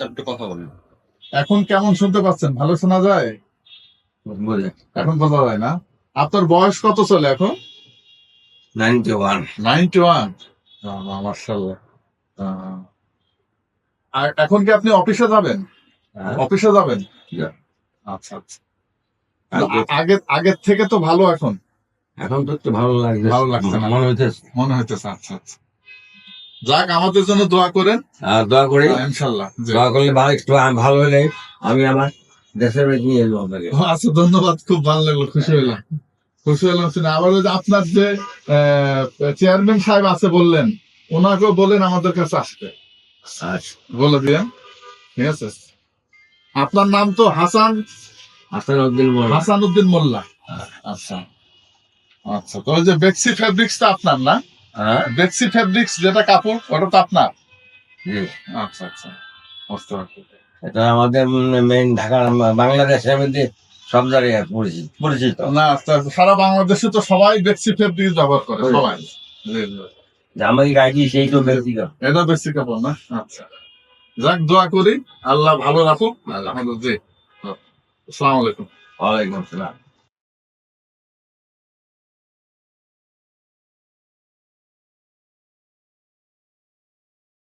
একটু কথা বলুন। এখন কেমন শুনতে পাচ্ছেন? ভালো শোনা যায়? এখন বোঝা যায় না। আপনার বয়স কত চলে এখন? Ninety one. Ninety one? মার্শাল্লাহ আর এখন কি আপনি অফিসে যাবেন? অফিসে যাবেন? আচ্ছা আচ্ছা। আগে আগের থেকে তো ভালো এখন। এখন তো একটু ভালো লাগছে। ভালো লাগছে না। মনে হইতেছে। মনে হইতেছে আচ্ছা আচ্ছা। যাক আমাদের জন্য দোয়া করেন। আর দোয়া করি। ইনশাল্লাহ। জি। দোয়া করলে ভালো একটু ভালো হলে আমি আমার দেশের বাড়ি নিয়ে যাব আপনাকে। আচ্ছা ধন্যবাদ। খুব ভালো লাগল খুশি হলাম খুশি হলাম শুনে। আবার যে আপনার যে চেয়ারম্যান সাহেব আছে বললেন ওনাকেও বলেন আমাদের কাছে আসতে। আচ্ছা। বলে দিয়েন। ঠিক আছে। আপনার নাম তো হাসান হাসান উদ্দিন মোল্লা। হাসান উদ্দিন মোল্লা। আচ্ছা। আচ্ছা তো ওই যে বেক্সি ফেব্রিক্সটা আপনার না? হ্যাঁ? বেক্সি ফেব্রিক্স যেটা কাপড় ওটা তো আপনার। আচ্ছা আচ্ছা। বুঝতে পারছি। এটা আমাদের মেইন ঢাকার বাংলাদেশের মধ্যে সব জায়গায় পরিচিত পরিচিত। না তা সারা বাংলাদেশে তো সবাই বেক্সি ফেব্রিক্স ব্যবহার করে। সবাই। আমাকে গাড়ি সেই তো ব্যক্তিগত এটা বেশি কাপড় না? আচ্ছা। যাক দোয়া করি। আল্লাহ ভালো রাখুক। আল্লাহ। জি। আসসালামু আলাইকুম। ওয়ালাইকুম আসসালাম।